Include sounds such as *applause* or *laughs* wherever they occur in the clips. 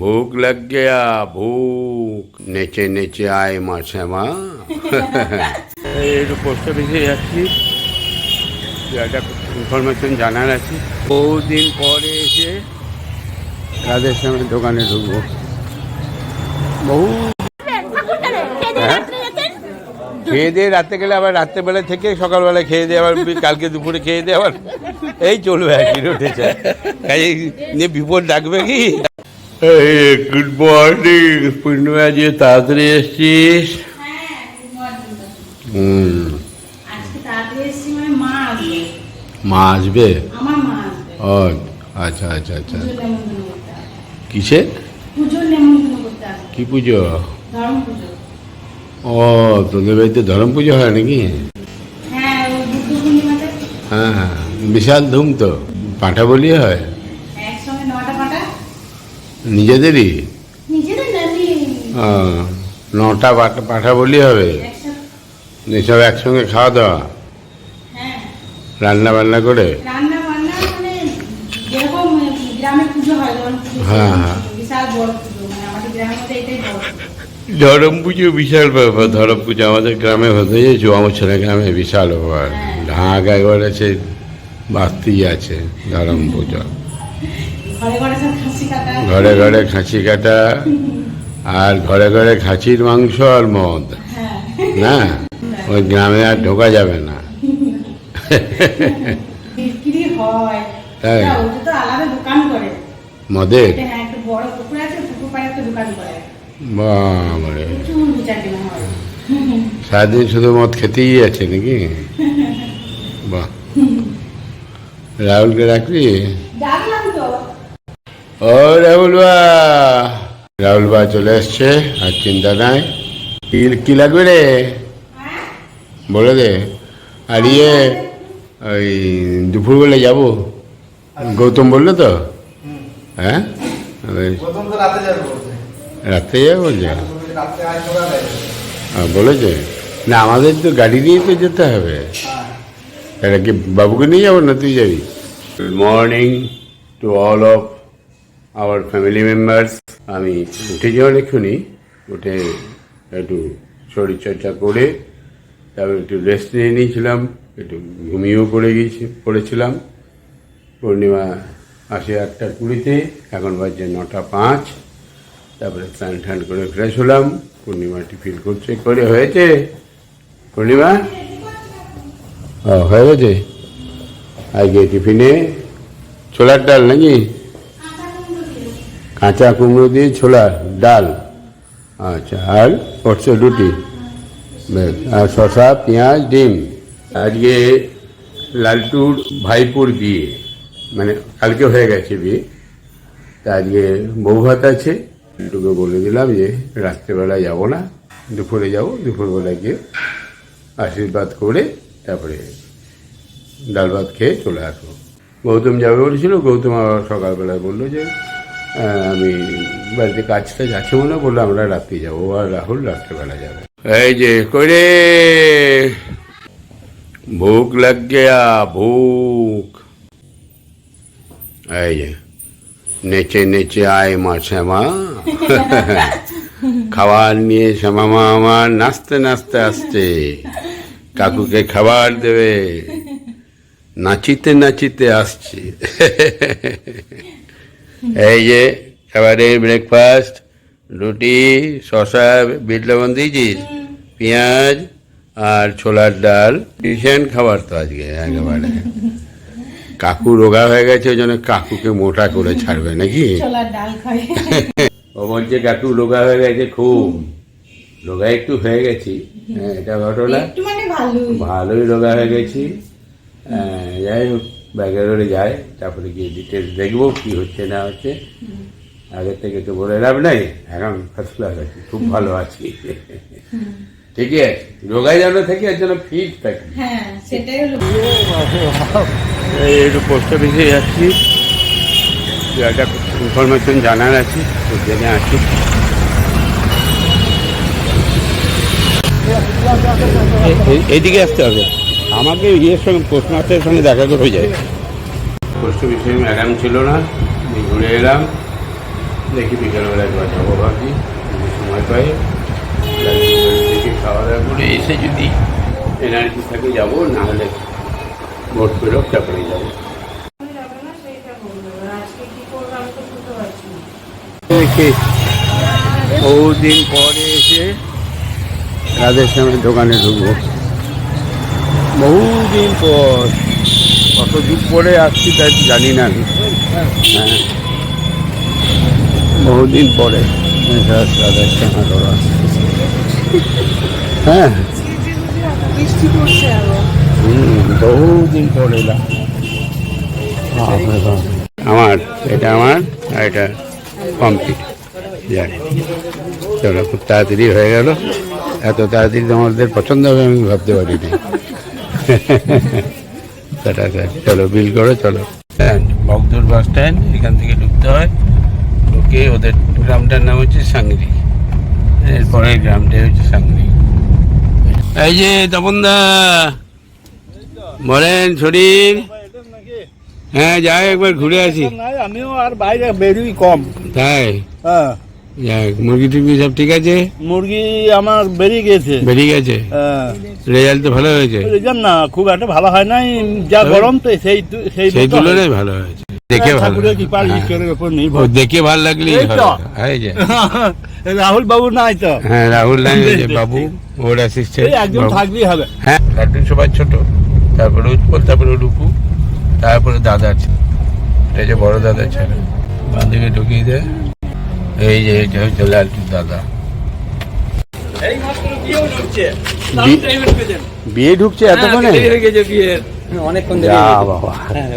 ભૂખ લગ ગયા ભૂખ নেচে নেচে আয় মা একটু পোস্ট অফিসে যাচ্ছি। একটা ইনফরমেশন জানার আছে। বহুদিন পরে এসে রাধের সামনে দোকানে ঢুকবো। বহু হ্যাঁ? খেয়ে দিয়ে রাতে গেলে আবার রাত্রেবেলা থেকে সকালবেলা খেয়ে দিয়ে আবার কালকে দুপুরে খেয়ে দিয়ে আবার এই চলবে আর কি রোটে নিয়ে বিপদ ডাকবে কি? গুড মর্নিং পূর্ণিমা যে তাড়াতাড়ি এসছিস? এসেছি মানে মা আসবে। ও আচ্ছা আচ্ছা আচ্ছা। কিসে কি পুজো? ও তোদের বাড়িতে ধরম পুজো হয় নাকি? হ্যাঁ হ্যাঁ হ্যাঁ। বিশাল ধুম তো। পাঁঠা বলি হয়। নিজেদেরই? নটা পাঠা পাঠা বলি হবে এসব একসঙ্গে খাওয়া দাওয়া? হ্যাঁ। রান্না বান্না করে? মানে হয় হ্যাঁ, মানে। ধরম পুজো বিশাল ব্যাপার ধরম পুজো আমাদের গ্রামে হতে যে চুয়ামুছড়া গ্রামে বিশাল ব্যাপার ঢাক একবারে বাড়তেই আছে ধরম পুজো। ঘরে ঘরে খাঁচি কাটা। আর ঘরে ঘরে খাসির মাংস আর মদ। হ্যাঁ। না? ওই গ্রামে আর ঢোকা যাবে না। মদের? হ্যাঁ সারাদিন শুধু মদ খেতেই আছে নাকি? *laughs* বাহ। রাহুলকে তো ও রাহুল বা। রাহুল বা চলে এসছে আর চিন্তা নাই। কি কি লাগবে রে? হ্যাঁ বলে দে। আর ইয়ে ওই দুপুরবেলা যাব। গৌতম বলল তো? হ্যাঁ? রাতে যাবে বলছে। হ্যাঁ, বলেছে? না আমাদের তো গাড়ি নিয়ে তো যেতে হবে। এটা কি বাবুকে নিয়ে যাব না তুই যাবি? Good morning to all of our family members আমি উঠেছি অনেকক্ষণই উঠে একটু শরীরচর্চা করে, তারপর একটু রেস্ট নিয়ে নিয়েছিলাম, একটু ঘুমিয়েও পড়ে গিয়েছি, পড়েছিলাম। পূর্ণিমা আসে আটটা কুড়িতে, এখন বাজছে নটা পাঁচ। তারপরে স্নান ঠান করে ফ্রেশ হলাম, পূর্ণিমা টিফিন করছে, করে হয়েছে। পূর্ণিমা? হয়ে গেছে? আজকে টিফিনে ছোলার ডাল নাকি? কাঁচা কুমড়ো দিয়ে ছোলা, ডাল। আচ্ছা আর করছে রুটি। বেশ, আর শশা পেঁয়াজ, ডিম। আজকে লালটুর ভাইপুর বিয়ে। মানে কালকে হয়ে গেছে বিয়ে। তা আজকে বউ ভাত আছে। দুটোকে বলে দিলাম যে রাত্রেবেলা যাব না। দুপুরে যাব, দুপুরবেলা গিয়ে আশীর্বাদ করে তারপরে ডাল ভাত খেয়ে চলে আসব। গৌতম যাবে বলেছিল, গৌতম আবার সকালবেলায় বলল যে আমি বাড়িতে কাজ টাজ আছে মনে হয়, বলল আমরা রাত্রে যাব। আর রাহুল রাত্রেবেলা যাবে। এই যে করে ভুক লাগ গেয়া ভুক। এই যে নেচে নেচে আয় মা শ্যামা। *laughs* খাবার নিয়ে শ্যামা মা আমার নাচতে নাচতে আসছে। কাকুকে খাবার দেবে। নাচিতে নাচিতে আসছে। *laughs* এই যে খাবারে ব্রেকফাস্ট রুটি শশা বিট লবণ দিয়েছিস পেঁয়াজ আর ছোলার ডাল। ভীষণ খাবার তো আজকে একেবারে। কাকু রোগা হয়ে গেছে ওই জন্য কাকুকে মোটা করে ছাড়বে নাকি? ও বলছে কাকু রোগা হয়ে গেছে খুব। রোগা একটু হয়ে গেছি। হ্যাঁ এটা ঘটনা। মানে ভালোই। রোগা হয়ে গেছি। আহ, যাই হোক। ব্যাঙ্গালোরে যাই তারপরে গিয়ে ডিটেলস দেখব কি হচ্ছে না হচ্ছে। আগের থেকে তো বলে লাভ নাই এখন ফার্স্ট ক্লাস আছি খুব ভালো আছি। ঠিকই আছে। রোগায় যেন থেকে এর জন্য ফিট থাকি সেটাই হলো। এই একটু পোস্ট অফিসে যাচ্ছি একটা ইনফরমেশন জানার আছে জেনে আছি এইদিকে আসতে হবে। আমাকে ইয়ের সঙ্গে পোস্ট মাস্টারের সঙ্গে দেখা করে যায় পোস্ট অফিসে ম্যাডাম ছিল না। আমি ঘুরে এলাম। দেখি বিকেলবেলা একবার যাব ভাবছি। যদি সময় পাই দেখি খাওয়া দাওয়া করে এসে যদি এনার্জি থাকে যাব না হলে ভোট পেরোক তারপরে যাব। বহুদিন পরে এসে রাধের সঙ্গে দোকানে ঢুকবো। বহুদিন পর। কত যুগ পরে আসছি তাই জানি না আমি। হ্যাঁ। বহুদিন পরে। হ্যাঁ। বহুদিন পরে আমার, এটা আমার আর এটা কমপ্লিট জানি চলো, খুব তাড়াতাড়ি হয়ে গেল। এত তাড়াতাড়ি তোমাদের পছন্দ হবে আমি ভাবতে পারিনি। চলো বিল করো চলো। বগদুর বাস স্ট্যান্ড এখান থেকে ঢুকতে হয়। ঢুকে ওদের গ্রামটার নাম হচ্ছে সাংরি। এরপরে গ্রামটাই হচ্ছে সাংরি। এই যে তপনদা বলেন শরীর হ্যাঁ যাই একবার ঘুরে আসি। আমিও আর বাইরে বেরোই কম। তাই? হ্যাঁ। যাক মুরগি টুরগি সব ঠিক আছে? মুরগি আমার বেরিয়ে গেছে। বেরিয়ে গেছে? হ্যাঁ। রেজাল্ট তো ভালো হয়েছে? রেজাল্ট না খুব একটা ভালো হয় নাই। যা গরম তো সেই সেই তুলনায় ভালো হয়েছে। দেখে ভালো হ্যাঁ। ও নির্ভর। দেখে ভালো। ভালো যে রাহুল বাবু নাই তো? হ্যাঁ রাহুল নাই *laughs* বাবু ওর অ্যাসিস্ট্যান্ট একজন থাকলেই হবে। হ্যাঁ। লাড্ডু সবার ছোট তারপরে উৎপল তারপরে রূপু তারপরে দাদা আছে। এটা যে বড় দাদা ছেলে। বাঁ দিকে ঢুকিয়ে দেয় এই যে এটা হচ্ছে লালটুর দাদা। বিয়ে ঢুকছে এতক্ষণে? অনেকক্ষণ বাবা। হ্যাঁ।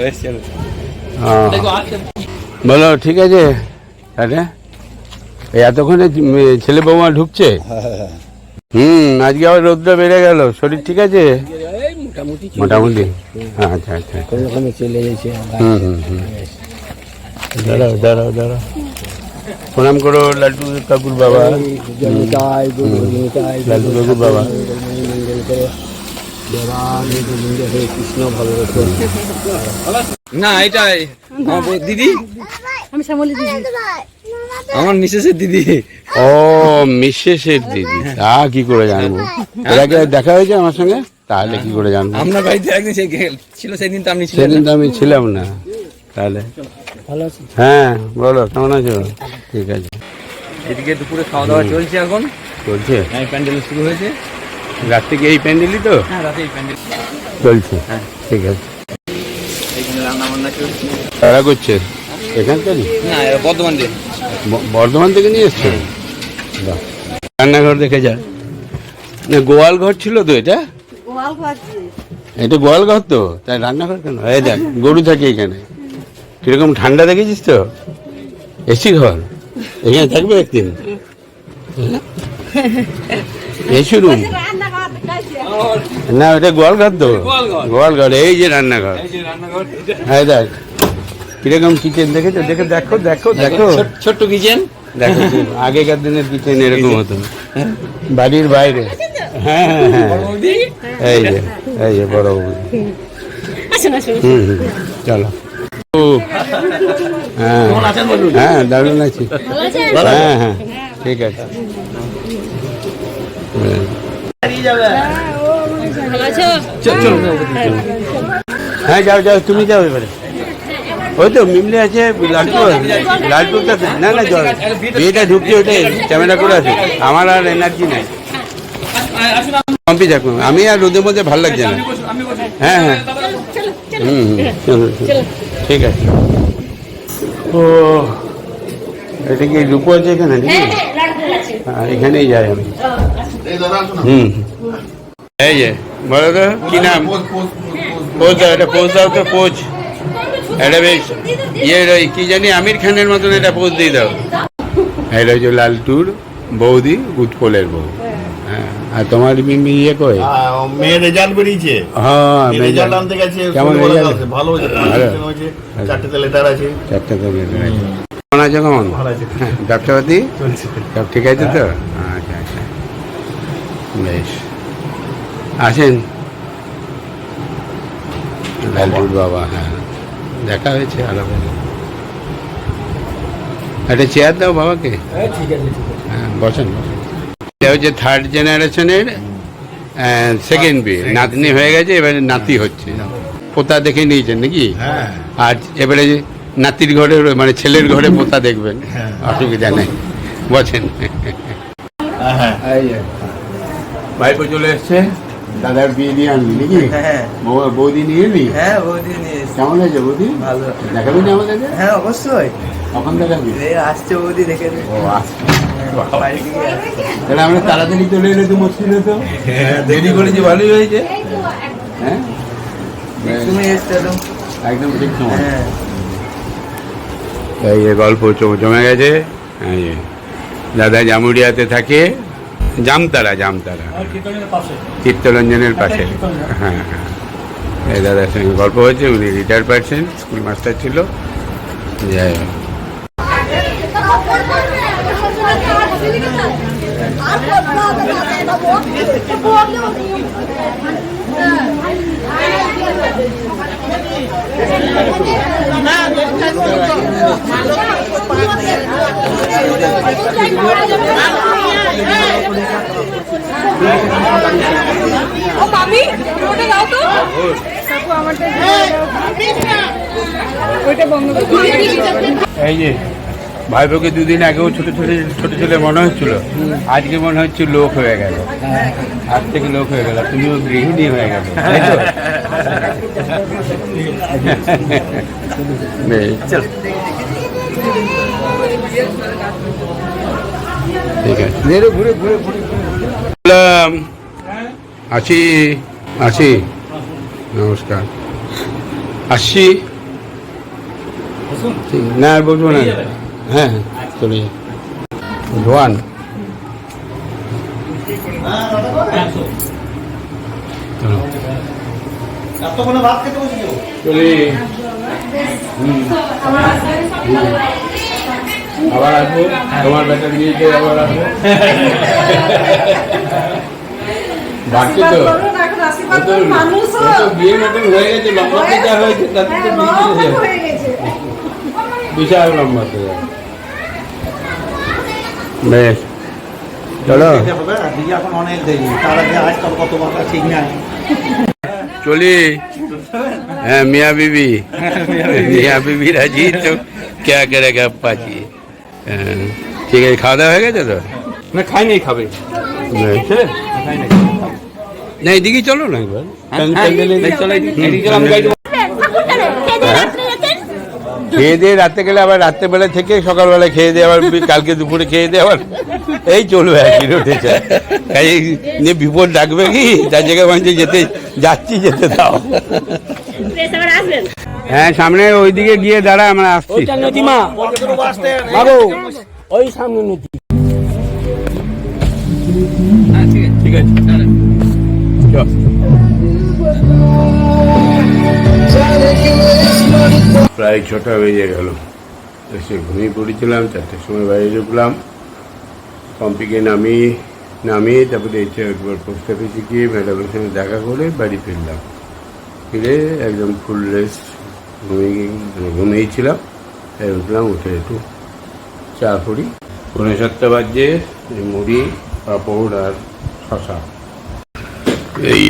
বলো ঠিক আছে? আরে এই এতক্ষণে ছেলে বৌমা ঢুকছে? হুম আজকে আবার রৌদ্র বেড়ে গেল। শরীর ঠিক আছে? মোটামুটি মোটামুটি। আচ্ছা আচ্ছা কোনো রকমে চলে গেছে। হুম হুম হুম। দাঁড়াও দাঁড়াও দাঁড়াও। প্রণাম করো লাড্ডু কাকুর বাবা। জমিতাই কাকুর বাবা। না এটাই। আমার দিদি? আমি শ্যামলি দিদি। আমার মিসেসের দিদি। ও মিসেসের দিদি। তা কি করে জানব? এটাকে দেখা হয়েছে আমার সঙ্গে? তাহলে কি করে জানব? আপনার বাড়িতে একদিন সে গেল ছিল সেদিন তো ছিলেন সেদিন তো আমি ছিলাম না। তাহলে ভালো আছে? হ্যাঁ বলো কেমন আছো? ঠিক আছে। এদিকে দুপুরে খাওয়া দাওয়া চলছে এখন। চলছে? হ্যাঁ প্যান্ডেল শুরু হয়েছে। রাত থেকে এই প্যান্ডেলই তো? হ্যাঁ রাতে এই প্যান্ডেল। চলছে। হ্যাঁ। ঠিক আছে। এখানে রান্না বান্না চলছে। তারা করছে? এখানকারই না বর্ধমান ব- বর্ধমান থেকে নিয়ে এসছো? বাহ। রান্নাঘর দেখে যা। না গোয়াল ঘর ছিল তো এটা? গোয়াল এটা গোয়াল ঘর তো? তাই রান্নাঘর কেন? এই দেখ গরু থাকে এখানে। কীরকম ঠান্ডা দেখেছিস তো? এসি ঘর। এখানে থাকবে একদিন। AC room. না ওটা গোয়াল ঘর তো। গোয়ালঘর। এই যে রান্নাঘর। এই যে রান্নাঘর হ্যাঁ দেখ কীরকম কিচেন দেখেছ? দেখে দেখো দেখো দেখো ছোট্ট কিচেন? দেখো আগেকার দিনের কিচেন এরকম হতো বাড়ির বাইরে। হ্যাঁ হ্যাঁ হ্যাঁ। এই যে এই যে বড় হুম হুম। চলো। হ্যাঁ হ্যাঁ দারুণ আছি হ্যাঁ হ্যাঁ ঠিক আছে হ্যাঁ। যাও যাও তুমি যাও এবারে ওই তো মিমলে আছে লালটু লালটু। না না জল বিয়েটা ঢুকছে ওটাই ক্যামেরা করে আছে আমার আর এনার্জি নাই কম্পি থাকুন আমি আর রোদের মধ্যে ভালো লাগছে না হ্যাঁ হ্যাঁ হুম হুম। ঠিক আছে। ও এটা কি রূপ আছে এখানে নাকি? হ্যাঁ এখানেই যাই আমি। না। হুম। এই যে বলো তো কি নাম? Pose, pose, pose, pose. Pose দাও এটা পোজ দাও তো পোজ। এটা বেশ ইয়ে ওই কি জানি আমির খানের মতন এটা পোজ দিয়ে দাও। এটা হচ্ছে লালটুর বৌদি উৎপলের বউ। হ্যাঁ আর তোমার মিমি ইয়ে আহ, মেয়ের রেজাল্ট বেরিয়েছে। হ্যাঁ রেজাল্ট আনতে গেছে কেমন রেজাল্ট? ভালো হয়েছে চারটেতে লেটার আছে। চারটে তো বের কেমন আছো কেমন? ভালো আছে। হ্যাঁ, সব ঠিক আছে তো? আচ্ছা আচ্ছা। বেশ। আসেন। লালটুর বাবা হ্যাঁ। দেখা হয়েছে আরও একটা চেয়ার দাও বাবাকে। হ্যাঁ বসেন বসেন। এটা হচ্ছে থার্ড জেনারেশনের সেকেন্ড বিয়ে। নাতনি হয়ে গেছে এবারে নাতি হচ্ছে। পোতা দেখে নিয়েছেন নাকি? হ্যাঁ। আর এবারে নাতির ঘরে মানে ছেলের ঘরে পোতা দেখবেন। অসুবিধা নেই। বসেন। হ্যাঁ ভাইপো চলে এসছে। দাদার বিয়ে দিয়ে আনলি নাকি? হ্যাঁ বৌদি নিয়ে এলি? হ্যাঁ বৌদি নিয়ে কেমন হয়েছে বৌদি? ভালো। দেখাবি না আমাদেরকে? হ্যাঁ অবশ্যই। কখন দেখাবি? আসছে বৌদি দেখে। ও আসছে। তাহলে আমরা তাড়াতাড়ি চলে এলে তো মুশকিল হতো। *laughs* দেরি করেছি ভালোই হয়েছে। হ্যাঁ? একদম। ঠিক সময়। হ্যাঁ। এই যে গল্প জমে গেছে। দাদা জামুরিয়াতে থাকে জামতারা জামতারা। চিত্তরঞ্জনের পাশে। হ্যাঁ হ্যাঁ। এই দাদার সঙ্গে গল্প হয়েছে উনি রিটায়ার পারছেন স্কুল মাস্টার ছিল। যাই হোক। ও মামি ওটা দাও তো ওইটা বন্ধ এই যে। ভাইপোকে দুদিন আগেও ছোট ছোট ছোট ছেলে মনে হচ্ছিল। আজকে মনে হচ্ছে লোক হয়ে গেল। আজ থেকে লোক হয়ে গেল। তুমিও গৃহিণী হয়ে গেল। তাই তো? বেশ। ঠিক আছে। বললাম, আছি আছি নমস্কার। আসছি না বলব না। হ্যাঁ হ্যাঁ চলে। যাই। আবার আসব। তোমার বেটা দিয়েছে আবার আসব। বাড়ছে তো মতন হয়ে গেছে লম্বা হয়েছে তাতে বিয়ে বিশাল লম্বা তো যা। বেশ চলো খেতে হবে দিদি এখন অনেক দেরি তার আগে আজকাল কত কথা ঠিক নাই বেশ। চলো। চলি। হ্যাঁ মিয়া বিবি। মিয়া বিবি রাজি তো ক্যা করে গ্যাপ পাচ্ছি। হ্যাঁ, ঠিক আছে খাওয়া দাওয়া হয়ে গেছে তো? না খাই নেই খাবে। না এদিকে চলো না একবার। খেয়ে দিয়ে রাতে গেলে আবার রাত্রেবেলা থেকে সকালবেলা খেয়ে দিয়ে আবার কালকে দুপুরে খেয়ে দিয়ে আবার এই চলবে আর কি রোটেছে কাজে নিয়ে বিপদ ডাকবে কি? তার জায়গায় বলছে যেতে যাচ্ছি যেতে দাও। হ্যাঁ সামনে ওইদিকে গিয়ে দাঁড়া আমরা আসছি। নদীমা ওই সামনে নদী। ঠিক আছে চল। প্রায় ছটা বেজে গেল। এসে ঘুমিয়ে পড়েছিলাম, চারটের সময় বাইরে ঢুকলাম। পম্পিকে নামিয়ে নামিয়ে তারপরে এসে একবার পোস্ট অফিসে গিয়ে ম্যাডামের সঙ্গে দেখা করে বাড়ি ফিরলাম। ফিরে একদম ফুল রেস্ট ঘুমিয়ে মানে ঘুমিয়েছিলাম। তাই উঠলাম, উঠে একটু চা করি। পনেরো সাতটা বাজে মুড়ি, পাঁপড় আর শশা। এই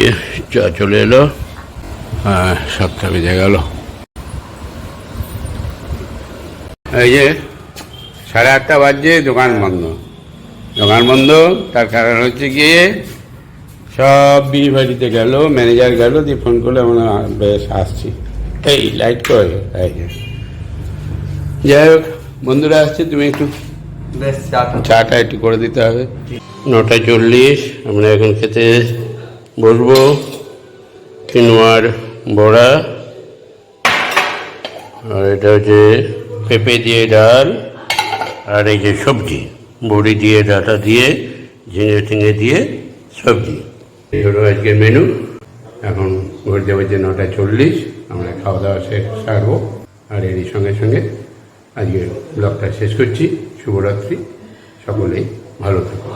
চা চলে এলো। হ্যাঁ সাতটা বেজে গেল। এই যে সাড়ে আটটা বাজছে দোকান বন্ধ। দোকান বন্ধ তার কারণ হচ্ছে গিয়ে সব বিয়ে বাড়িতে গেল ম্যানেজার গেল দিয়ে ফোন করলে আমরা বেশ আসছি। এই লাইট করে এই যে। যাই হোক বন্ধুরা আসছে তুমি একটু চাটা। একটু করে দিতে হবে। নটা চল্লিশ আমরা এখন খেতে বসবো। কিনোয়ার বড়া। আর এটা হচ্ছে পেঁপে দিয়ে ডাল আর এই যে সবজি, বড়ি দিয়ে, ডাটা দিয়ে, ঝিঙে টিঙে দিয়ে সবজি। এই হলো মেনু এখন ঘুরতে যে নটা চল্লিশ, আমরা খাওয়া দাওয়া শেষ সারবো। আর এরই সঙ্গে সঙ্গে আজকে ব্লগটা শেষ করছি। শুভরাত্রি, সকলেই ভালো থাকুন